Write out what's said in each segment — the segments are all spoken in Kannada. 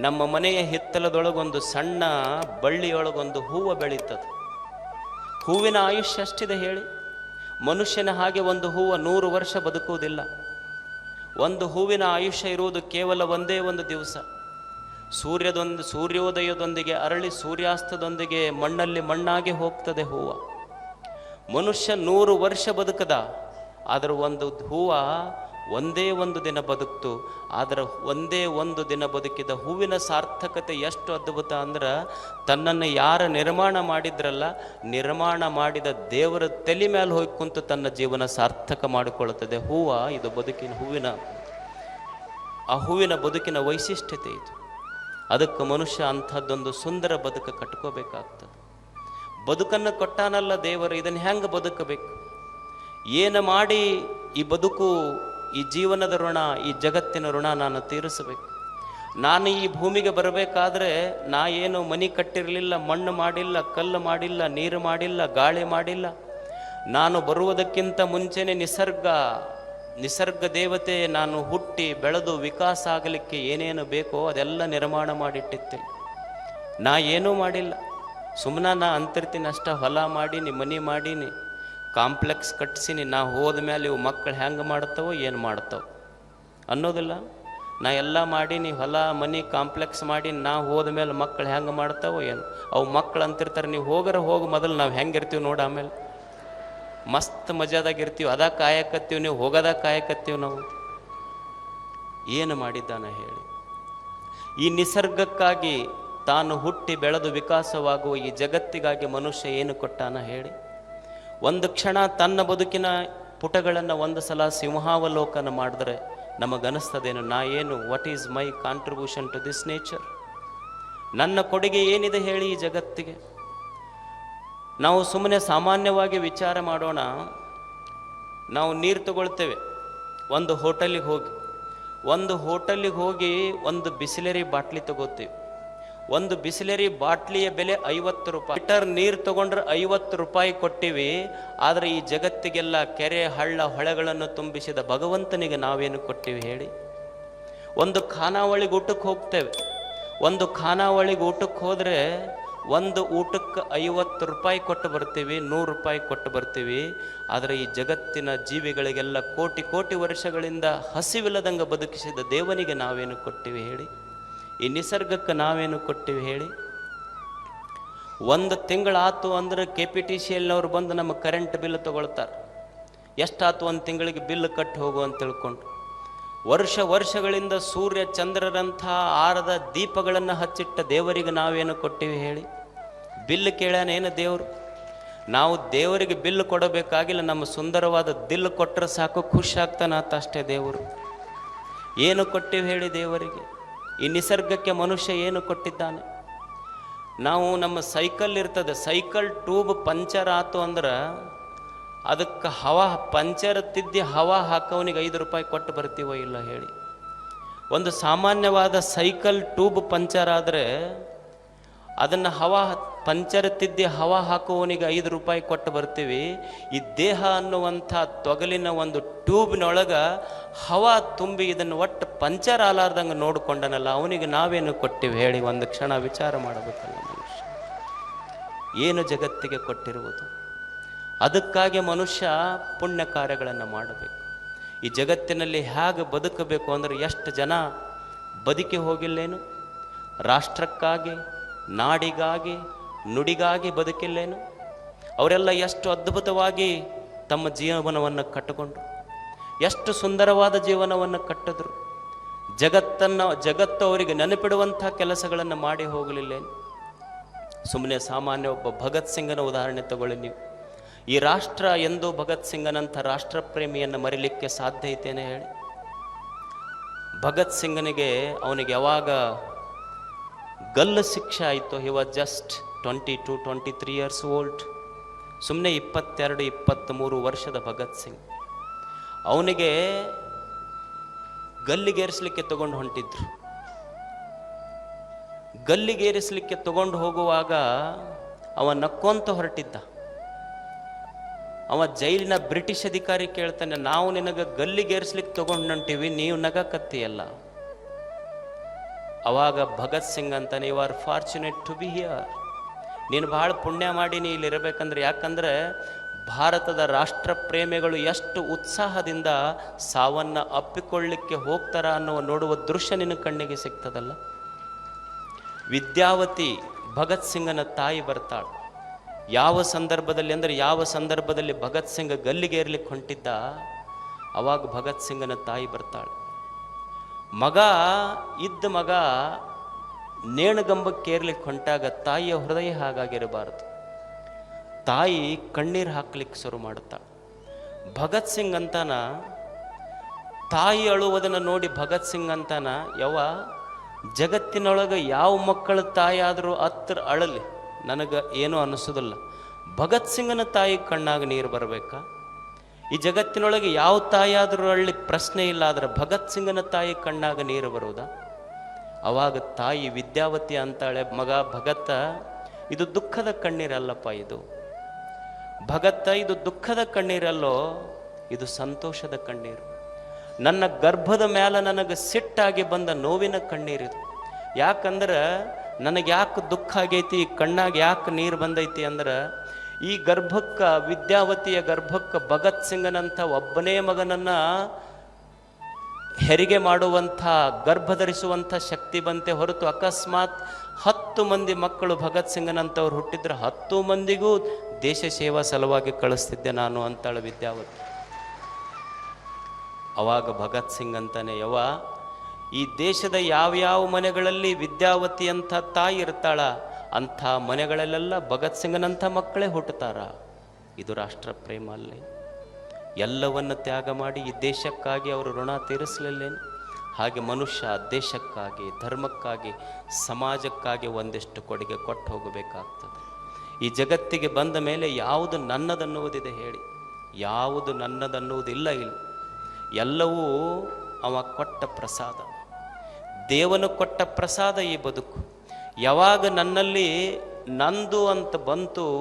ನಮ್ಮ ಮನೆಯ ಹಿತ್ತಲದೊಳಗೊಂದು ಸಣ್ಣ ಬಳ್ಳಿಯೊಳಗೊಂದು ಹೂವು ಬೆಳೀತದೆ. ಹೂವಿನ ಆಯುಷ್ಯ ಅಷ್ಟಿದೆ ಹೇಳಿ. ಮನುಷ್ಯನ ಹಾಗೆ ಒಂದು ಹೂವು ನೂರು ವರ್ಷ ಬದುಕುವುದಿಲ್ಲ. ಒಂದು ಹೂವಿನ ಆಯುಷ್ಯ ಇರುವುದು ಕೇವಲ ಒಂದೇ ಒಂದು ದಿವಸ. ಸೂರ್ಯದೊಂದು ಸೂರ್ಯೋದಯದೊಂದಿಗೆ ಅರಳಿ ಸೂರ್ಯಾಸ್ತದೊಂದಿಗೆ ಮಣ್ಣಲ್ಲಿ ಮಣ್ಣಾಗಿ ಹೋಗ್ತದೆ ಹೂವು. ಮನುಷ್ಯ ನೂರು ವರ್ಷ ಬದುಕದ, ಆದರೂ ಒಂದು ಹೂವ ಒಂದೇ ಒಂದು ದಿನ ಬದುಕ್ತು. ಆದರೆ ಒಂದೇ ಒಂದು ದಿನ ಬದುಕಿದ ಹೂವಿನ ಸಾರ್ಥಕತೆ ಎಷ್ಟು ಅದ್ಭುತ ಅಂದ್ರೆ, ತನ್ನನ್ನು ಯಾರ ನಿರ್ಮಾಣ ಮಾಡಿದ್ರಲ್ಲ, ನಿರ್ಮಾಣ ಮಾಡಿದ ದೇವರ ತಲೆ ಮೇಲೆ ಹೋಗಿ ಕುಂತು ತನ್ನ ಜೀವನ ಸಾರ್ಥಕ ಮಾಡಿಕೊಳ್ಳುತ್ತದೆ. ಹೂವು ಇದು ಬದುಕಿನ ಹೂವಿನ, ಆ ಹೂವಿನ ಬದುಕಿನ ವೈಶಿಷ್ಟ್ಯತೆ ಇದು. ಅದಕ್ಕೆ ಮನುಷ್ಯ ಅಂಥದ್ದೊಂದು ಸುಂದರ ಬದುಕು ಕಟ್ಕೋಬೇಕಾಗ್ತದೆ. ಬದುಕನ್ನು ಕೊಟ್ಟಾನಲ್ಲ ದೇವರು, ಇದನ್ನು ಹೆಂಗೆ ಬದುಕಬೇಕು? ಏನು ಮಾಡಿ ಈ ಬದುಕು ಈ ಜೀವನದ ಋಣ, ಈ ಜಗತ್ತಿನ ಋಣ ನಾನು ತೀರಿಸಬೇಕು. ನಾನು ಈ ಭೂಮಿಗೆ ಬರಬೇಕಾದ್ರೆ ನಾ ಏನು ಮನೆ ಕಟ್ಟಿರಲಿಲ್ಲ, ಮಣ್ಣು ಮಾಡಿಲ್ಲ, ಕಲ್ಲು ಮಾಡಿಲ್ಲ, ನೀರು ಮಾಡಿಲ್ಲ, ಗಾಳಿ ಮಾಡಿಲ್ಲ. ನಾನು ಬರುವುದಕ್ಕಿಂತ ಮುಂಚೆನೆ ನಿಸರ್ಗ ನಿಸರ್ಗ ದೇವತೆ ನಾನು ಹುಟ್ಟಿ ಬೆಳೆದು ವಿಕಾಸ ಆಗಲಿಕ್ಕೆ ಏನೇನು ಬೇಕೋ ಅದೆಲ್ಲ ನಿರ್ಮಾಣ ಮಾಡಿಟ್ಟಿತ್ತೆ ನಾ ಏನೂ ಮಾಡಿಲ್ಲ. ಸುಮ್ಮನೆ ನಾ ಅಂತಿರ್ತೀನಿ ಅಷ್ಟ ಹೊಲ ಮಾಡೀನಿ, ಮನೆ ಮಾಡೀನಿ. ಕಾಂಪ್ಲೆಕ್ಸ್ ಕಟ್ಟಿಸಿನಿ ನಾ ಹೋದ ಮೇಲೆ ಇವು ಮಕ್ಕಳು ಹೆಂಗೆ ಮಾಡ್ತಾವೋ ಏನು ಮಾಡ್ತಾವೆ? ಅನ್ನೋದಿಲ್ಲ. ನಾ ಎಲ್ಲ ಮಾಡೀನಿ, ಹೊಲ, ಮನೆ ಕಾಂಪ್ಲೆಕ್ಸ್ ಮಾಡಿ, ನಾ ಹೋದ ಮೇಲೆ ಮಕ್ಕಳು ಹೆಂಗೆ ಮಾಡ್ತಾವೋ ಏನು? ಅವು ಮಕ್ಕಳು ಅಂತಿರ್ತಾರೆ, ನೀವು ಹೋಗರ ಹೋಗಿ ಮೊದಲು ನಾವು ಹೆಂಗಿರ್ತೀವಿ ನೋಡಿ ಆಮೇಲೆ. ಮಸ್ತ್ ಮಜಾದಾಗ ಇರ್ತೀವಿ, ಅದ ಕಾಯಕತ್ತೀವಿ ನೀವು, ಹೋಗದ ಕಾಯಕತ್ತೀವಿ ನಾವು. ಏನು ಮಾಡಿದ್ದಾನ ಹೇಳಿ. ಈ ನಿಸರ್ಗಕ್ಕಾಗಿ ತಾನು ಹುಟ್ಟಿ ಬೆಳೆದು ವಿಕಾಸವಾಗುವ ಈ ಜಗತ್ತಿಗಾಗಿ ಮನುಷ್ಯ ಏನು ಕೊಟ್ಟಾನ ಹೇಳಿ. ಒಂದು ಕ್ಷಣ ತನ್ನ ಬದುಕಿನ ಪುಟಗಳನ್ನು ಒಂದು ಸಲ ಸಿಂಹಾವಲೋಕನ ಮಾಡಿದ್ರೆ ನಮಗನಿಸ್ತದೇನು ನಾ ಏನು what is my contribution to this nature ನನ್ನ ಕೊಡುಗೆ ಏನಿದೆ ಹೇಳಿ ಈ ಜಗತ್ತಿಗೆ? ನಾವು ಸುಮ್ಮನೆ ಸಾಮಾನ್ಯವಾಗಿ ವಿಚಾರ ಮಾಡೋಣ. ನಾವು ನೀರು ತಗೊಳ್ತೇವೆ, ಒಂದು ಹೋಟೆಲಿಗೆ ಹೋಗಿ. ಒಂದು ಹೋಟೆಲಿಗೆ ಹೋಗಿ ಒಂದು ಬಿಸಿಲೇರಿ ಬಾಟ್ಲಿ ತಗೋತೀವಿ. ಒಂದು ಬಿಸಿಲೇರಿ ಬಾಟ್ಲಿಯ ಬೆಲೆ ಐವತ್ತು ರೂಪಾಯಿ. ಲೀಟರ್ ನೀರು ತಗೊಂಡ್ರೆ ಐವತ್ತು ರೂಪಾಯಿ ಕೊಟ್ಟಿವಿ. ಆದರೆ ಈ ಜಗತ್ತಿಗೆಲ್ಲ ಕೆರೆ, ಹಳ್ಳ, ಹೊಳೆಗಳನ್ನು ತುಂಬಿಸಿದ ಭಗವಂತನಿಗೆ ನಾವೇನು ಕೊಟ್ಟಿವಿ ಹೇಳಿ? ಒಂದು ಖಾನಾವಳಿಗೆ ಊಟಕ್ಕೆ ಹೋಗ್ತೇವೆ. ಒಂದು ಖಾನಾವಳಿಗೆ ಊಟಕ್ಕೆ ಹೋದರೆ ಒಂದು ಊಟಕ್ಕೆ ಐವತ್ತು ರೂಪಾಯಿ ಕೊಟ್ಟು ಬರ್ತೀವಿ, ನೂರು ರೂಪಾಯಿ ಕೊಟ್ಟು ಬರ್ತೀವಿ. ಆದರೆ ಈ ಜಗತ್ತಿನ ಜೀವಿಗಳಿಗೆಲ್ಲ ಕೋಟಿ ಕೋಟಿ ವರ್ಷಗಳಿಂದ ಹಸಿವಿಲ್ಲದಂಗೆ ಬದುಕಿಸಿದ ದೇವನಿಗೆ ನಾವೇನು ಕೊಟ್ಟಿವಿ ಹೇಳಿ? ಈ ನಿಸರ್ಗಕ್ಕೆ ನಾವೇನು ಕೊಟ್ಟಿವಿ ಹೇಳಿ? ಒಂದು ತಿಂಗಳಾತು ಅಂದ್ರೆ ಕೆ ಪಿ ಟಿ ಸಿ ಬಂದು ನಮ್ಮ ಕರೆಂಟ್ ಬಿಲ್ ತೊಗೊಳ್ತಾರೆ. ಎಷ್ಟಾತು ಒಂದು ತಿಂಗಳಿಗೆ ಬಿಲ್ ಕಟ್ಟಿ ಹೋಗು ಅಂತ ತಿಳ್ಕೊಂಡು. ವರ್ಷ ವರ್ಷಗಳಿಂದ ಸೂರ್ಯ ಚಂದ್ರರಂಥ ಆರದ ದೀಪಗಳನ್ನು ಹಚ್ಚಿಟ್ಟ ದೇವರಿಗೆ ನಾವೇನು ಕೊಟ್ಟಿವಿ ಹೇಳಿ? ಬಿಲ್ ಕೇಳ್ಯಾನೇನು ದೇವರು? ನಾವು ದೇವರಿಗೆ ಬಿಲ್ ಕೊಡಬೇಕಾಗಿಲ್ಲ, ನಮ್ಮ ಸುಂದರವಾದ ದಿಲ್ ಕೊಟ್ಟರೆ ಸಾಕು, ಖುಷಿ ಅಷ್ಟೇ ದೇವರು. ಏನು ಕೊಟ್ಟಿವಿ ಹೇಳಿ ದೇವರಿಗೆ? ಈ ನಿಸರ್ಗಕ್ಕೆ ಮನುಷ್ಯ ಏನು ಕೊಟ್ಟಿದ್ದಾನೆ? ನಾವು ನಮ್ಮ ಸೈಕಲ್ ಇರ್ತದೆ, ಸೈಕಲ್ ಟ್ಯೂಬ್ ಪಂಚರ್ ಆತು ಅಂದ್ರೆ ಅದಕ್ಕೆ ಹವಾ, ಪಂಚರ್ ತಿದ್ದಿ ಹವಾ ಹಾಕೋನಿಗೆ ಐದು ರೂಪಾಯಿ ಕೊಟ್ಟು ಬರ್ತೀವೋ ಇಲ್ಲ ಹೇಳಿ. ಒಂದು ಸಾಮಾನ್ಯವಾದ ಸೈಕಲ್ ಟ್ಯೂಬ್ ಪಂಚರ್ ಆದರೆ ಅದನ್ನು ಹವಾ ಪಂಚರ್ ತಿದ್ದಿ ಹವ ಹಾಕುವವನಿಗೆ ಐದು ರೂಪಾಯಿ ಕೊಟ್ಟು ಬರ್ತೀವಿ. ಈ ದೇಹ ಅನ್ನುವಂಥ ತೊಗಲಿನ ಒಂದು ಟ್ಯೂಬ್ನೊಳಗೆ ಹವ ತುಂಬಿ ಇದನ್ನು ಒಟ್ಟು ಪಂಚರ್ ಆಲಾರ್ದಂಗೆ ನೋಡಿಕೊಂಡನಲ್ಲ, ಅವನಿಗೆ ನಾವೇನು ಕೊಟ್ಟಿವಿ? ಹೇಳಿ ಒಂದು ಕ್ಷಣ ವಿಚಾರ ಮಾಡಬೇಕಲ್ಲ ಮನುಷ್ಯ. ಏನು ಜಗತ್ತಿಗೆ ಕೊಟ್ಟಿರುವುದು? ಅದಕ್ಕಾಗಿ ಮನುಷ್ಯ ಪುಣ್ಯ ಕಾರ್ಯಗಳನ್ನು ಮಾಡಬೇಕು. ಈ ಜಗತ್ತಿನಲ್ಲಿ ಹೇಗೆ ಬದುಕಬೇಕು ಅಂದರೆ ಎಷ್ಟು ಜನ ಬದುಕಿ ಹೋಗಿಲ್ಲೇನು? ರಾಷ್ಟ್ರಕ್ಕಾಗಿ, ನಾಡಿಗಾಗಿ ನುಡಿಗಾಗಿ ಬದುಕಿಲ್ಲೇನು? ಅವರೆಲ್ಲ ಎಷ್ಟು ಅದ್ಭುತವಾಗಿ ತಮ್ಮ ಜೀವನವನ್ನು ಕಟ್ಟಿಕೊಂಡ್ರು. ಎಷ್ಟು ಸುಂದರವಾದ ಜೀವನವನ್ನು ಕಟ್ಟಿದ್ರು. ಜಗತ್ತನ್ನು, ಜಗತ್ತು ಅವರಿಗೆ ನೆನಪಿಡುವಂಥ ಕೆಲಸಗಳನ್ನು ಮಾಡಿ ಹೋಗಲಿಲ್ಲೇನು? ಸುಮ್ಮನೆ ಸಾಮಾನ್ಯ ಒಬ್ಬ ಭಗತ್ ಸಿಂಗನ ಉದಾಹರಣೆ ತಗೊಳ್ಳಿ ನೀವು. ಈ ರಾಷ್ಟ್ರ ಎಂದು ಭಗತ್ ಸಿಂಗನಂಥ ರಾಷ್ಟ್ರ ಪ್ರೇಮಿಯನ್ನು ಮರಿಲಿಕ್ಕೆ ಸಾಧ್ಯ ಐತೇನೆ ಹೇಳಿ. ಭಗತ್ ಸಿಂಗನಿಗೆ ಅವನಿಗೆ ಯಾವಾಗ ಗಲ್ಲು ಶಿಕ್ಷೆ ಆಯಿತು he was just twenty two twenty three years old. ಸುಮ್ಮನೆ ಇಪ್ಪತ್ತೆರಡು, ಇಪ್ಪತ್ತ್ಮೂರು ವರ್ಷದ ಭಗತ್ ಸಿಂಗ್. ಅವನಿಗೆ ಗಲ್ಲಿಗೇರಿಸಲಿಕ್ಕೆ ತಗೊಂಡು ಹೊಂಟಿದ್ರು. ಗಲ್ಲಿಗೇರಿಸಲಿಕ್ಕೆ ತಗೊಂಡು ಹೋಗುವಾಗ ಅವ ನಕ್ಕೊಂತ ಹೊರಟಿದ್ದ. ಅವ ಜೈಲಿನ ಬ್ರಿಟಿಷ್ ಅಧಿಕಾರಿ ಕೇಳ್ತಾನೆ, ನಾವು ನಿನಗೆ ಗಲ್ಲಿಗೇರಿಸ್ಲಿಕ್ಕೆ ತಗೊಂಡು ಹೊಂಟೀವಿ, ನೀವು ನಗಕತ್ತೀಯಲ್ಲ. ಅವಾಗ ಭಗತ್ ಸಿಂಗ್ ಅಂತಾನೆ you are fortunate to be here ನೀನು ಭಾಳ ಪುಣ್ಯ ಮಾಡಿ ನೀ ಇಲ್ಲಿ ಇರಬೇಕಂದ್ರೆ. ಯಾಕಂದ್ರೆ ಭಾರತದ ರಾಷ್ಟ್ರ ಪ್ರೇಮಿಗಳು ಎಷ್ಟು ಉತ್ಸಾಹದಿಂದ ಸಾವನ್ನು ಅಪ್ಪಿಕೊಳ್ಳಿಕ್ಕೆ ಹೋಗ್ತಾರ ಅನ್ನುವ ನೋಡುವ ದೃಶ್ಯ ನಿನ್ನ ಕಣ್ಣಿಗೆ ಸಿಗ್ತದಲ್ಲ? ವಿದ್ಯಾವತಿ ಭಗತ್ ಸಿಂಗನ ತಾಯಿ ಬರ್ತಾಳು. ಯಾವ ಸಂದರ್ಭದಲ್ಲಿ ಅಂದರೆ ಯಾವ ಸಂದರ್ಭದಲ್ಲಿ ಭಗತ್ ಸಿಂಗ್ ಗಲ್ಲಿಗೇರ್ಲಿಕ್ಕೆ ಹೊಂಟಿದ್ದ? ಅವಾಗ ಭಗತ್ ಸಿಂಗನ ತಾಯಿ ಬರ್ತಾಳೆ. ಮಗ ಇದ್ದ ಮಗ ನೇಣುಗಂಬಕ್ಕೇರ್ಲಿಕ್ಕೆ ಹೊಂಟಾಗ ತಾಯಿಯ ಹೃದಯ ಹಾಗಾಗಿರಬಾರದು. ತಾಯಿ ಕಣ್ಣೀರು ಹಾಕ್ಲಿಕ್ಕೆ ಶುರು ಮಾಡುತ್ತಾಳೆ ಭಗತ್ ಸಿಂಗ್ ಅಂತಾನ? ತಾಯಿ ಅಳುವುದನ್ನು ನೋಡಿ ಭಗತ್ ಸಿಂಗ್ ಅಂತಾನ? ಯಾವ ಜಗತ್ತಿನೊಳಗೆ ಯಾವ ಮಕ್ಕಳ ತಾಯಿಯಾದರೂ ಹತ್ರ ಅಳಲಿ. ನನಗೆ ಏನೂ ಅನ್ನಿಸೋದಿಲ್ಲ ಭಗತ್ ಸಿಂಗನ ತಾಯಿ ಕಣ್ಣಾಗ ನೀರು ಬರಬೇಕಾ? ಈ ಜಗತ್ತಿನೊಳಗೆ ಯಾವ ತಾಯಿಯಾದರೂ ಅಳ್ಳಿ ಪ್ರಶ್ನೆ ಇಲ್ಲ ಆದರೆ ಭಗತ್ ಸಿಂಗನ ತಾಯಿ ಕಣ್ಣಾಗ ನೀರು ಬರುವುದಾ? ಅವಾಗ ತಾಯಿ ವಿದ್ಯಾವತಿ ಅಂತಾಳೆ ಮಗ ಭಗತ್ತ, ಇದು ದುಃಖದ ಕಣ್ಣೀರಲ್ಲಪ್ಪ ಇದು. ಭಗತ್ತ, ಇದು ದುಃಖದ ಕಣ್ಣೀರಲ್ಲೋ, ಇದು ಸಂತೋಷದ ಕಣ್ಣೀರು. ನನ್ನ ಗರ್ಭದ ಮೇಲೆ ನನಗೆ ಸಿಟ್ಟಾಗಿ ಬಂದ ನೋವಿನ ಕಣ್ಣೀರಿದು ಯಾಕಂದ್ರೆ ನನಗೆ ಯಾಕೆ ದುಃಖ ಆಗೈತಿ, ಈ ಕಣ್ಣಾಗ ಯಾಕೆ ನೀರು ಬಂದೈತಿ ಅಂದ್ರೆ, ಈ ಗರ್ಭಕ್ಕ, ವಿದ್ಯಾವತಿಯ ಗರ್ಭಕ್ಕ ಭಗತ್ ಸಿಂಗನಂಥ ಒಬ್ಬನೇ ಮಗನನ್ನ ಹೆರಿಗೆ ಮಾಡುವಂಥ, ಗರ್ಭಧರಿಸುವಂಥ ಶಕ್ತಿ ಬಂತೆ ಹೊರತು ಅಕಸ್ಮಾತ್ ಹತ್ತು ಮಂದಿ ಮಕ್ಕಳು ಭಗತ್ ಸಿಂಗನಂಥವ್ರು ಹುಟ್ಟಿದ್ರೆ ಹತ್ತು ಮಂದಿಗೂ ದೇಶ ಸೇವಾ ಸಲುವಾಗಿ ಕಳಿಸ್ತಿದ್ದೆ ನಾನು ಅಂತಾಳೆ ವಿದ್ಯಾವತಿ. ಅವಾಗ ಭಗತ್ ಸಿಂಗ್ ಅಂತಾನೆ ಯವ ಈ ದೇಶದ ಯಾವ್ಯಾವ ಮನೆಗಳಲ್ಲಿ ವಿದ್ಯಾವತಿ ಅಂತ ತಾಯಿ ಇರ್ತಾಳ, ಅಂಥ ಮನೆಗಳಲ್ಲೆಲ್ಲ ಭಗತ್ ಸಿಂಗನಂಥ ಮಕ್ಕಳೇ ಹುಟ್ಟುತ್ತಾರ? ಇದು ರಾಷ್ಟ್ರ ಪ್ರೇಮ ಅಲ್ಲೇ. ಎಲ್ಲವನ್ನು ತ್ಯಾಗ ಮಾಡಿ ಈ ದೇಶಕ್ಕಾಗಿ ಅವರು ಋಣ ತೀರಿಸಲಿಲ್ಲೇನು? ಹಾಗೆ ಮನುಷ್ಯ ದೇಶಕ್ಕಾಗಿ, ಧರ್ಮಕ್ಕಾಗಿ, ಸಮಾಜಕ್ಕಾಗಿ ಒಂದಿಷ್ಟು ಕೊಡುಗೆ ಕೊಟ್ಟು ಹೋಗಬೇಕಾಗ್ತದೆ. ಈ ಜಗತ್ತಿಗೆ ಬಂದ ಮೇಲೆ ಯಾವುದು ನನ್ನದನ್ನುವುದಿದೆ ಹೇಳಿ. ಯಾವುದು ನನ್ನದನ್ನುವುದಿಲ್ಲ ಇಲ್ಲ. ಎಲ್ಲವೂ ಅವ ಕೊಟ್ಟ ಪ್ರಸಾದ. ದೇವನು ಕೊಟ್ಟ ಪ್ರಸಾದ ಈ ಬದುಕು. ಯಾವಾಗ ನನ್ನಲ್ಲಿ ನಂದು ಅಂತ ಬಂತು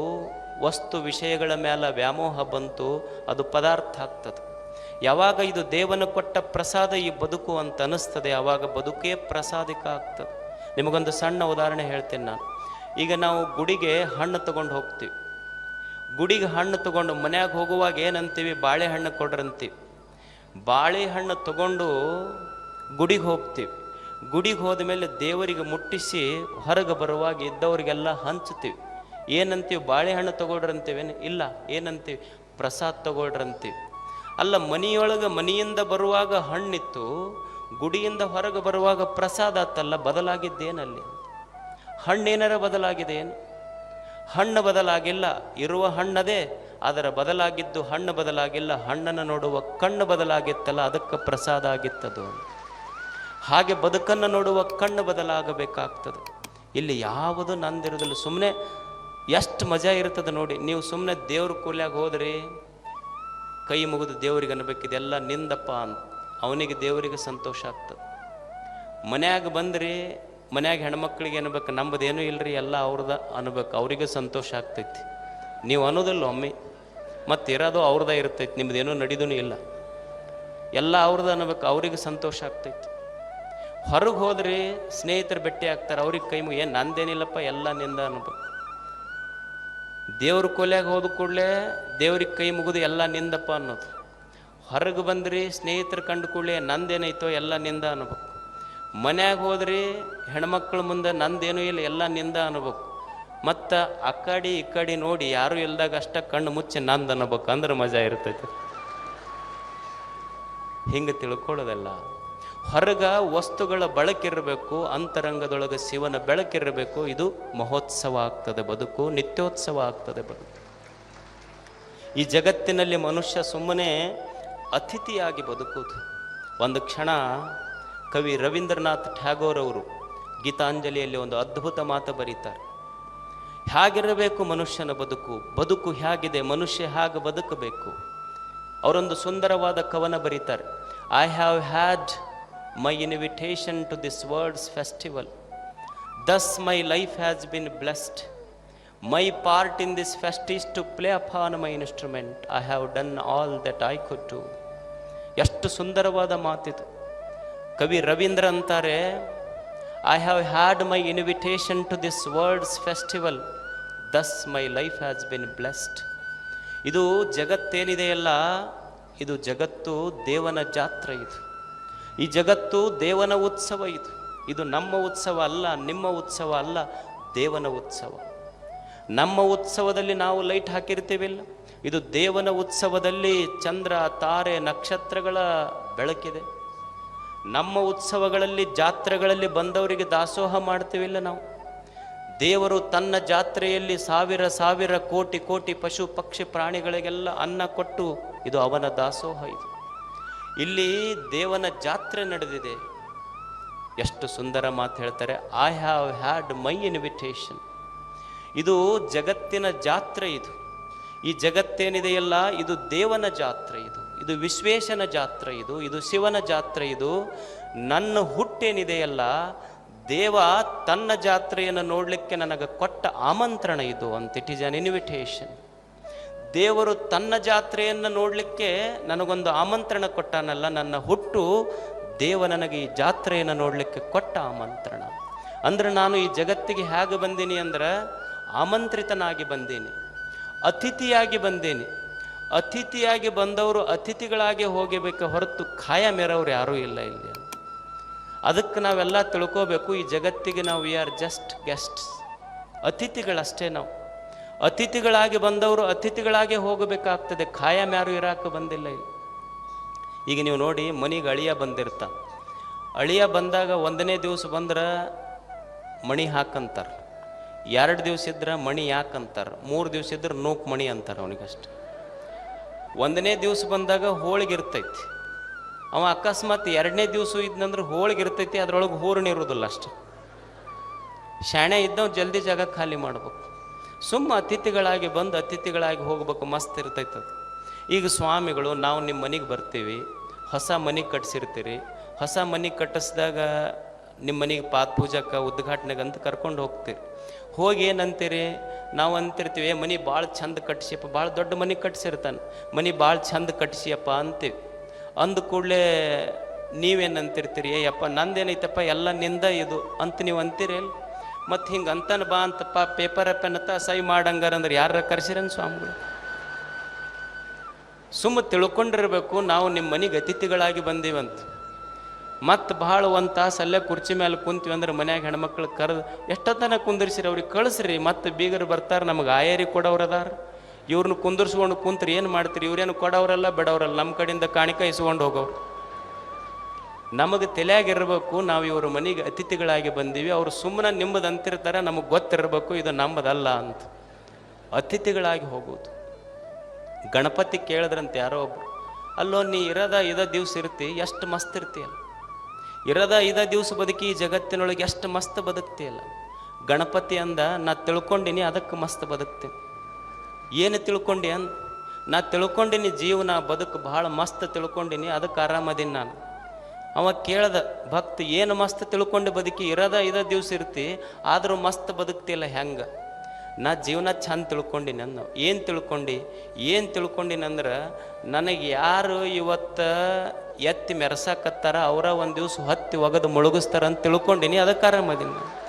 ವಸ್ತು ವಿಷಯಗಳ ಮೇಲೆ ವ್ಯಾಮೋಹ ಬಂತು, ಅದು ಪದಾರ್ಥ ಆಗ್ತದೆ. ಯಾವಾಗ ಇದು ದೇವನ ಕೊಟ್ಟ ಪ್ರಸಾದ ಈ ಬದುಕು ಅಂತ ಅನ್ನಿಸ್ತದೆ ಆವಾಗ ಬದುಕೇ ಪ್ರಸಾದಿಕ ಆಗ್ತದೆ. ನಿಮಗೊಂದು ಸಣ್ಣ ಉದಾಹರಣೆ ಹೇಳ್ತೀನಿ ನಾನು. ಈಗ ನಾವು ಗುಡಿಗೆ ಹಣ್ಣು ತಗೊಂಡು ಹೋಗ್ತೀವಿ. ಗುಡಿಗೆ ಹಣ್ಣು ತಗೊಂಡು ಮನ್ಯಾಗ ಹೋಗುವಾಗ ಏನಂತೀವಿ? ಬಾಳೆಹಣ್ಣು ಕೊಡ್ರಂತೀವಿ. ಬಾಳೆಹಣ್ಣು ತಗೊಂಡು ಗುಡಿಗೆ ಹೋಗ್ತೀವಿ. ಗುಡಿಗೆ ಹೋದ ಮೇಲೆ ದೇವರಿಗೆ ಮುಟ್ಟಿಸಿ ಹೊರಗೆ ಬರುವಾಗ ಇದ್ದವರಿಗೆಲ್ಲ ಹಂಚ್ತೀವಿ. ಏನಂತೀವಿ? ಬಾಳೆಹಣ್ಣು ತಗೊಳ್ರಂತೀವೇನು? ಇಲ್ಲ. ಏನಂತೀವಿ? ಪ್ರಸಾದ್ ತಗೊಳ್ರಂತೀವಿ. ಅಲ್ಲ, ಮನಿಯೊಳಗೆ ಮನೆಯಿಂದ ಬರುವಾಗ ಹಣ್ಣಿತ್ತು, ಗುಡಿಯಿಂದ ಹೊರಗೆ ಬರುವಾಗ ಪ್ರಸಾದ ಆತಲ್ಲ, ಬದಲಾಗಿದ್ದೇನಲ್ಲಿ. ಹಣ್ಣೇನಾರ ಬದಲಾಗಿದೆ ಏನು ಹಣ್ಣು ಬದಲಾಗಿಲ್ಲ, ಇರುವ ಹಣ್ಣದೇ, ಅದರ ಬದಲಾಗಿದ್ದು ಹಣ್ಣು ಬದಲಾಗಿಲ್ಲ, ಹಣ್ಣನ್ನು ನೋಡುವ ಕಣ್ಣು ಬದಲಾಗಿತ್ತಲ್ಲ, ಅದಕ್ಕೆ ಪ್ರಸಾದ ಆಗಿತ್ತದು. ಹಾಗೆ ಬದುಕನ್ನು ನೋಡುವ ಕಣ್ಣು ಬದಲಾಗಬೇಕಾಗ್ತದೆ. ಇಲ್ಲಿ ಯಾವುದು ನಂದಿರೋದಿಲ್ಲ ಸುಮ್ಮನೆ ಎಷ್ಟು ಮಜಾ ಇರ್ತದೆ ನೋಡಿ. ನೀವು ಸುಮ್ಮನೆ ದೇವ್ರ ಕೂಲ್ಯಾಗ ಹೋದ್ರಿ, ಕೈ ಮುಗಿದು ದೇವರಿಗೆ ಅನ್ಬೇಕಿದೆಲ್ಲ ನಿಂದಪ್ಪ ಅಂತ ಅವನಿಗೆ ದೇವರಿಗೆ ಸಂತೋಷ ಆಗ್ತದೆ ಮನ್ಯಾಗ ಬಂದ್ರಿ, ಮನ್ಯಾಗ ಹೆಣ್ಮಕ್ಳಿಗೆ ಅನ್ಬೇಕು, ನಂಬದೇನೂ ಇಲ್ರಿ, ಎಲ್ಲ ಅವ್ರದ ಅನ್ಬೇಕು, ಅವರಿಗೆ ಸಂತೋಷ ಆಗ್ತೈತಿ. ನೀವು ಅನ್ನೋದಿಲ್ಲ ಒಮ್ಮೆ. ಮತ್ತು ಇರೋದು ಅವ್ರದ ಇರ್ತೈತಿ, ನಿಮ್ದೇನೂ ನಡೀದೂ ಇಲ್ಲ. ಎಲ್ಲ ಅವ್ರದ ಅನ್ಬೇಕು, ಅವ್ರಿಗೆ ಸಂತೋಷ ಆಗ್ತೈತಿ. ಹೊರಗೆ ಹೋದ್ರಿ, ಸ್ನೇಹಿತರು ಭೇಟಿ ಆಗ್ತಾರೆ, ಅವ್ರಿಗೆ ಕೈ ಮುಗಿ, ಏನು ನಂದೇನಿಲ್ಲಪ್ಪ, ಎಲ್ಲ ನಿಂದ ಅನ್ಬೇಕು. ದೇವ್ರ ಕೊಲೆಯಾಗ ಹೋದ ಕೂಡಲೇ ದೇವ್ರಿಗೆ ಕೈ ಮುಗಿದು ಎಲ್ಲ ನಿಂದಪ್ಪ ಅನ್ನೋದು. ಹೊರಗೆ ಬಂದ್ರಿ, ಸ್ನೇಹಿತರು ಕಂಡು ಕೂಡಲೇ ನಂದೇನೈತೋ ಎಲ್ಲ ನಿಂದ ಅನ್ಬೇಕು. ಮನ್ಯಾಗ ಹೋದ್ರಿ, ಹೆಣ್ಮಕ್ಳ ಮುಂದೆ ನಂದೇನೂ ಇಲ್ಲ, ಎಲ್ಲ ನಿಂದ ಅನ್ಬೇಕು. ಮತ್ತು ಆ ಕಡೆ ಈ ಕಡೆ ನೋಡಿ ಯಾರೂ ಇಲ್ದಾಗ ಅಷ್ಟ ಕಣ್ಣು ಮುಚ್ಚಿ ನಂದು ಅನ್ಬೇಕು, ಅಂದ್ರೆ ಮಜಾ ಇರ್ತೈತೆ. ಹಿಂಗೆ ತಿಳ್ಕೊಳ್ಳೋದಲ್ಲ. ಹೊರಗ ವಸ್ತುಗಳ ಬಳಕಿರಬೇಕು ಅಂತರಂಗದೊಳಗೆ ಶಿವನ ಬೆಳಕಿರಬೇಕು, ಇದು ಮಹೋತ್ಸವ ಆಗ್ತದೆ ಬದುಕು, ನಿತ್ಯೋತ್ಸವ ಆಗ್ತದೆ ಬದುಕು. ಈ ಜಗತ್ತಿನಲ್ಲಿ ಮನುಷ್ಯ ಸುಮ್ಮನೆ ಅತಿಥಿಯಾಗಿ ಬದುಕುವುದು. ಒಂದು ಕ್ಷಣ ಕವಿ ರವೀಂದ್ರನಾಥ್ ಟ್ಯಾಗೋರ್ ಅವರು ಗೀತಾಂಜಲಿಯಲ್ಲಿ ಒಂದು ಅದ್ಭುತ ಮಾತು ಬರೀತಾರೆ. ಹೇಗಿರಬೇಕು ಮನುಷ್ಯನ ಬದುಕು? ಬದುಕು ಹೇಗಿದೆ? ಮನುಷ್ಯ ಹೇಗೆ ಬದುಕಬೇಕು? ಅವರೊಂದು ಸುಂದರವಾದ ಕವನ ಬರೀತಾರೆ. I have had my invitation to this world's festival. Thus, my life has been blessed. My part in this fest is to play upon my instrument. I have done all that I could do. ಎಷ್ಟು ಸುಂದರವಾದ ಮಾತಿದು ಕವಿ ರವೀಂದ್ರ ಅಂತಾರೆ I have had my invitation to this world's festival thus my life has been blessed ಇದು ಜಗತ್ತೇನಿದೆಯಲ್ಲ ಇದು ಜಗತ್ತು ದೇವನ ಜಾತ್ರೆ ಇದು ಈ ಜಗತ್ತು ದೇವನ ಉತ್ಸವ ಇದು. ಇದು ನಮ್ಮ ಉತ್ಸವ ಅಲ್ಲ, ನಿಮ್ಮ ಉತ್ಸವ ಅಲ್ಲ, ದೇವನ ಉತ್ಸವ. ನಮ್ಮ ಉತ್ಸವದಲ್ಲಿ ನಾವು ಲೈಟ್ ಹಾಕಿರ್ತೀವಿಲ್ಲ. ಇದು ದೇವನ ಉತ್ಸವದಲ್ಲಿ ಚಂದ್ರ, ತಾರೆ, ನಕ್ಷತ್ರಗಳ ಬೆಳಕಿದೆ. ನಮ್ಮ ಉತ್ಸವಗಳಲ್ಲಿ, ಜಾತ್ರೆಗಳಲ್ಲಿ ಬಂದವರಿಗೆ ದಾಸೋಹ ಮಾಡ್ತೀವಿಲ್ಲ ನಾವು. ದೇವರು ತನ್ನ ಜಾತ್ರೆಯಲ್ಲಿ ಸಾವಿರ ಸಾವಿರ ಕೋಟಿ ಕೋಟಿ ಪಶು, ಪಕ್ಷಿ, ಪ್ರಾಣಿಗಳಿಗೆಲ್ಲ ಅನ್ನ ಕೊಟ್ಟು ಇದು ಅವನ ದಾಸೋಹ ಇದು. ಇಲ್ಲಿ ದೇವನ ಜಾತ್ರೆ ನಡೆದಿದೆ. ಎಷ್ಟು ಸುಂದರ ಮಾತು ಹೇಳ್ತಾರೆ I have had my invitation ಇದು ಜಗತ್ತಿನ ಜಾತ್ರೆ ಇದು. ಈ ಜಗತ್ತೇನಿದೆಯಲ್ಲ ಇದು ದೇವನ ಜಾತ್ರೆ ಇದು. ಇದು ವಿಶ್ವೇಶನ ಜಾತ್ರೆ ಇದು ಇದು ಶಿವನ ಜಾತ್ರೆ ಇದು. ನನ್ನ ಹುಟ್ಟೇನಿದೆಯಲ್ಲ ದೇವ ತನ್ನ ಜಾತ್ರೆಯನ್ನು ನೋಡಲಿಕ್ಕೆ ನನಗೆ ಕೊಟ್ಟ ಆಮಂತ್ರಣ ಇದು ಅಂತ ಇಟ್ ಈಸ್ ಅನ್ ಇನ್ವಿಟೇಷನ್ ದೇವರು ತನ್ನ ಜಾತ್ರೆಯನ್ನು ನೋಡಲಿಕ್ಕೆ ನನಗೊಂದು ಆಮಂತ್ರಣ ಕೊಟ್ಟಾನಲ್ಲ, ನನ್ನ ಹುಟ್ಟು ದೇವ ನನಗೆ ಈ ಜಾತ್ರೆಯನ್ನು ನೋಡಲಿಕ್ಕೆ ಕೊಟ್ಟ ಆಮಂತ್ರಣ. ಅಂದ್ರೆ ನಾನು ಈ ಜಗತ್ತಿಗೆ ಹೇಗೆ ಬಂದೀನಿ ಅಂದ್ರೆ ಆಮಂತ್ರಿತನಾಗಿ ಬಂದೀನಿ, ಅತಿಥಿಯಾಗಿ ಬಂದೇನೆ. ಅತಿಥಿಯಾಗಿ ಬಂದವರು ಅತಿಥಿಗಳಾಗಿ ಹೋಗಬೇಕು ಹೊರತು ಖಾಯ ಮೇರವ್ರು ಯಾರೂ ಇಲ್ಲ ಇಲ್ಲಿ. ಅದಕ್ಕೆ ನಾವೆಲ್ಲ ತಿಳ್ಕೋಬೇಕು, ಈ ಜಗತ್ತಿಗೆ ನಾವು ವಿ ಆರ್ ಜಸ್ಟ್ ಗೆಸ್ಟ್ಸ್ ಅತಿಥಿಗಳಷ್ಟೇ ನಾವು. ಅತಿಥಿಗಳಾಗಿ ಬಂದವರು ಅತಿಥಿಗಳಾಗಿ ಹೋಗಬೇಕಾಗ್ತದೆ. ಖಾಯಂ ಯಾರು ಇರಾಕ ಬಂದಿಲ್ಲ ಈಗ ನೀವು ನೋಡಿ ಮನೆಗೆ ಅಳಿಯ ಬಂದಿರ್ತ. ಅಳಿಯ ಬಂದಾಗ ಒಂದನೇ ದಿವಸ ಬಂದ್ರೆ ಮಣಿ ಹಾಕಂತಾರೆ. ಎರಡು ದಿವಸ ಇದ್ರೆ ಮಣಿ ಯಾಕಂತಾರೆ. ಮೂರು ದಿವಸ ಇದ್ರೆ ನೂಕು ಮಣಿ ಅಂತಾರೆ ಅವನಿಗಷ್ಟೆ. ಒಂದನೇ ದಿವಸ ಬಂದಾಗ ಹೋಳಿಗೆ ಇರ್ತೈತಿ. ಅವ ಅಕಸ್ಮಾತ್ ಎರಡನೇ ದಿವಸ ಇದ್ನಂದ್ರೆ ಹೋಳಿಗೆ ಇರ್ತೈತಿ, ಅದ್ರೊಳಗೆ ಹೂರ್ಣ ಇರೋದಿಲ್ಲ ಅಷ್ಟೆ. ಶಾಣೆ ಇದ್ದವ್ ಜಲ್ದಿ ಜಾಗ ಖಾಲಿ ಮಾಡ್ಬೇಕು. ಸುಮ್ಮ ಅತಿಥಿಗಳಾಗಿ ಬಂದು ಅತಿಥಿಗಳಾಗಿ ಹೋಗ್ಬೇಕು ಮಸ್ತ್ ಇರ್ತೈತದ ಈಗ ಸ್ವಾಮಿಗಳು, ನಾವು ನಿಮ್ಮ ಮನೆಗೆ ಬರ್ತೀವಿ, ಹೊಸ ಮನೆ ಕಟ್ಸಿರ್ತೀರಿ, ಹೊಸ ಮನೆ ಕಟ್ಟಿಸಿದಾಗ ನಿಮ್ಮ ಮನೆಗೆ ಪಾತ್ ಪೂಜಕ್ಕೆ ಉದ್ಘಾಟನೆಗೆ ಅಂತ ಕರ್ಕೊಂಡು ಹೋಗ್ತೀರಿ. ಹೋಗಿ ಏನಂತೀರಿ? ನಾವು ಅಂತಿರ್ತೀವಿ ಮನೆ ಭಾಳ ಚಂದ ಕಟ್ಸಿಯಪ್ಪ, ಭಾಳ ದೊಡ್ಡ ಮನೆ ಕಟ್ಸಿರ್ತಾನೆ, ಮನೆ ಭಾಳ ಚಂದ ಕಟ್ಸಿಯಪ್ಪ ಅಂತೀವಿ. ಅಂದ ಕೂಡಲೇ ನೀವೇನು ಅಂತಿರ್ತೀರಿ ಏಯಪ್ಪ ನಂದೇನೈತಪ್ಪ, ಎಲ್ಲ ನಿಂದ ಇದು ಅಂತ ನೀವು ಅಂತೀರಿ ಮತ್ತು ಹಿಂಗೆ ಅಂತನ ಬಾ ಅಂತಪ್ಪ ಪೇಪರ್ ಪೆನ್ನತ್ತ ಸೈ ಮಾಡಂಗಾರ ಅಂದ್ರೆ ಯಾರ ಕರ್ಸಿರನ್ ಸ್ವಾಮಿಗಳು? ಸುಮ್ಮ ತಿಳ್ಕೊಂಡಿರ್ಬೇಕು, ನಾವು ನಿಮ್ಮ ಮನೆಗೆ ಅತಿಥಿಗಳಾಗಿ ಬಂದೀವಂತ. ಮತ್ತು ಭಾಳ ಒಂದು ತಾಸು ಅಲ್ಲೇ ಕುರ್ಚಿ ಮೇಲೆ ಕುಂತೀವಿ ಅಂದ್ರೆ ಮನ್ಯಾಗ ಹೆಣ್ಮಕ್ಳು ಕರೆದು ಎಷ್ಟೊತ್ತನ ಕುಂದಿರ್ಸಿರಿ ಅವ್ರಿಗೆ ಕಳಿಸ್ರಿ, ಮತ್ತು ಬೀಗರು ಬರ್ತಾರೆ, ನಮಗೆ ಆಯರಿ ಕೊಡೋರದಾರ ಇವ್ರನ್ನ ಕುಂದಿರ್ಸ್ಕೊಂಡು ಕುಂತ್ರಿ ಏನು ಮಾಡ್ತೀರಿ? ಇವ್ರೇನು ಕೊಡೋರಲ್ಲ ಬಿಡೋರಲ್ಲ ನಮ್ಮ ಕಡೆಯಿಂದ ಕಾಣಿಕೆ ಇಸ್ಕೊಂಡು ಹೋಗೋರು. ನಮಗೆ ತಲೆಯಾಗಿರ್ಬೇಕು, ನಾವು ಇವರು ಮನೆಗೆ ಅತಿಥಿಗಳಾಗಿ ಬಂದೀವಿ, ಅವರು ಸುಮ್ಮನೆ ನಿಮ್ಮದು ಅಂತಿರ್ತಾರೆ ನಮಗೆ ಗೊತ್ತಿರಬೇಕು, ಇದು ನಮ್ಮದಲ್ಲ ಅಂತ. ಅತಿಥಿಗಳಾಗಿ ಹೋಗೋದು. ಗಣಪತಿ ಕೇಳಿದ್ರಂತೆ ಯಾರೋ ಒಬ್ರು, ಅಲ್ಲೋ, ನೀ ಇರದ ಇದ ದಿವ್ಸ ಇರ್ತಿ, ಎಷ್ಟು ಮಸ್ತ್ ಇರ್ತೀಯಲ್ಲ ಇರದ ಇದ ದಿವ್ಸ ಬದುಕಿ ಈ ಜಗತ್ತಿನೊಳಗೆ ಎಷ್ಟು ಮಸ್ತ್ ಬದುಕ್ತಿಯಲ್ಲ ಗಣಪತಿ ಅಂದ, ನಾ ತಿಳ್ಕೊಂಡಿನಿ ಅದಕ್ಕೆ ಮಸ್ತ್ ಬದುಕ್ತೀನಿ ಏನು ತಿಳ್ಕೊಂಡಿ ಅಂದ, ನಾ ತಿಳ್ಕೊಂಡಿನಿ, ಜೀವನ, ಬದುಕು ಭಾಳ ಮಸ್ತ್ ತಿಳ್ಕೊಂಡಿನಿ ಅದಕ್ಕೆ ಆರಾಮದೀನಿ ನಾನು. ಅವ ಕೇಳ್ದ, ಭಕ್ತ, ಏನು ಮಸ್ತ್ ತಿಳ್ಕೊಂಡು ಬದುಕಿ? ಇರದ ಇದ ದಿವ್ಸ ಇರ್ತಿ, ಆದರೂ ಮಸ್ತ್ ಬದುಕ್ತಿಲ್ಲ ಹೆಂಗೆ? ನಾ ಜೀವನ ಚಂದ ತಿಳ್ಕೊಂಡಿನಿ ಅನ್ನ ಏನು ತಿಳ್ಕೊಂಡು? ಏನು ತಿಳ್ಕೊಂಡಿನಂದ್ರೆ, ನನಗೆ ಯಾರು ಇವತ್ತು ಎತ್ತಿ ಮೆರೆಸಾಕತ್ತಾರ, ಅವರ ಒಂದು ದಿವ್ಸ ಹೊತ್ತಿ ಒಗದು ಮುಳುಗಿಸ್ತಾರ ಅಂತ ತಿಳ್ಕೊಂಡಿನಿ, ಅದಕ್ಕೆ ಆರಾಮದೀನಿ ನಾನು.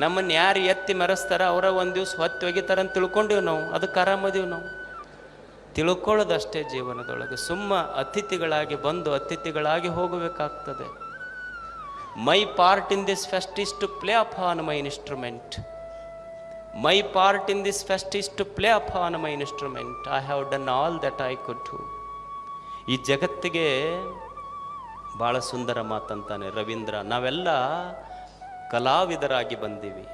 ನಮ್ಮನ್ನು ಯಾರು ಎತ್ತಿ ಮೆರೆಸ್ತಾರ, ಅವರ ಒಂದು ದಿವ್ಸ ಹೊತ್ತಿ ಒಗಿತಾರ ಅಂತ ತಿಳ್ಕೊಂಡಿವಿ ನಾವು, ಅದಕ್ಕೆ ಆರಾಮದೀವಿ ನಾವು. ತಿಳ್ಕೊಳ್ಳೋದಷ್ಟೇ ಜೀವನದೊಳಗೆ. ಸುಮ್ಮ ಅತಿಥಿಗಳಾಗಿ ಬಂದು ಅತಿಥಿಗಳಾಗಿ ಹೋಗಬೇಕಾಗ್ತದೆ. My part in this fest is to play up on my instrument. My part in this fest is to play up on my instrument. I have done all that I could to ಈ ಜಗತ್ತಿಗೆ ಭಾಳ ಸುಂದರ ಮಾತಂತಾನೆ ರವೀಂದ್ರ. ನಾವೆಲ್ಲ ಕಲಾವಿದರಾಗಿ ಬಂದೀವಿ.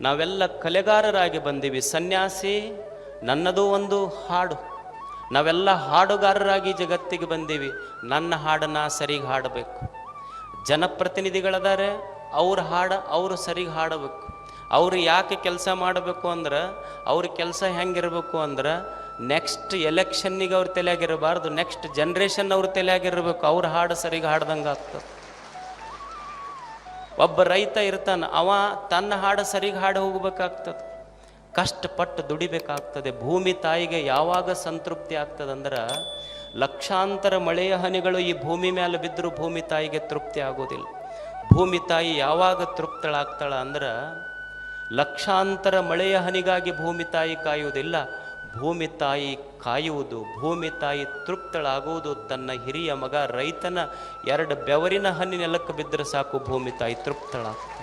ನಾವೆಲ್ಲ ಕಲೆಗಾರರಾಗಿ ಬಂದೀವಿ. ಸನ್ಯಾಸಿ ನನ್ನದು ಒಂದು ಹಾಡು. ನಾವೆಲ್ಲ ಹಾಡುಗಾರರಾಗಿ ಜಗತ್ತಿಗೆ ಬಂದೀವಿ. ನನ್ನ ಹಾಡನ್ನ ಸರಿಗೆ ಹಾಡಬೇಕು. ಜನಪ್ರತಿನಿಧಿಗಳದಾರೆ, ಅವ್ರ ಹಾಡ ಅವರು ಸರಿಗೆ ಹಾಡಬೇಕು. ಅವರು ಯಾಕೆ ಕೆಲಸ ಮಾಡಬೇಕು ಅಂದ್ರೆ, ಅವ್ರ ಕೆಲಸ ಹೆಂಗಿರಬೇಕು ಅಂದ್ರೆ ನೆಕ್ಸ್ಟ್ ಎಲೆಕ್ಷನ್ನಿಗೆ ಅವ್ರ ತಲೆಯಾಗಿರಬಾರ್ದು ನೆಕ್ಸ್ಟ್ ಜನ್ರೇಷನ್ ಅವ್ರ ತಲೆಯಾಗಿರಬೇಕು, ಅವ್ರ ಹಾಡು ಸರಿಗೆ ಹಾಡ್ದಂಗೆ ಆಗ್ತದೆ. ಒಬ್ಬ ರೈತ ಇರ್ತಾನೆ, ಅವ ತನ್ನ ಹಾಡು ಸರಿಗೆ ಹಾಡು ಹೋಗ್ಬೇಕಾಗ್ತದೆ. ಕಷ್ಟಪಟ್ಟು ದುಡಿಬೇಕಾಗ್ತದೆ. ಭೂಮಿ ತಾಯಿಗೆ ಯಾವಾಗ ಸಂತೃಪ್ತಿ ಆಗ್ತದಂದ್ರೆ ಲಕ್ಷಾಂತರ ಮಳೆಯ ಹನಿಗಳು ಈ ಭೂಮಿ ಮೇಲೆ ಬಿದ್ದರೂ ಭೂಮಿ ತಾಯಿಗೆ ತೃಪ್ತಿ ಆಗೋದಿಲ್ಲ. ಭೂಮಿ ತಾಯಿ ಯಾವಾಗ ತೃಪ್ತಳಾಗ್ತಾಳ ಅಂದ್ರೆ ಲಕ್ಷಾಂತರ ಮಳೆಯ ಹನಿಗಾಗಿ ಭೂಮಿ ತಾಯಿ ಕಾಯುವುದಿಲ್ಲ. ಭೂಮಿ ತಾಯಿ ಕಾಯುವುದು, ಭೂಮಿ ತಾಯಿ ತೃಪ್ತಳಾಗುವುದು ತನ್ನ ಹಿರಿಯ ಮಗ ರೈತನ ಎರಡು ಬೆವರಿನ ಹನಿ ನೆಲಕ್ಕೆ ಬಿದ್ದರೆ ಸಾಕು ಭೂಮಿ ತಾಯಿ ತೃಪ್ತಳಾಗ್ತಾಳೆ.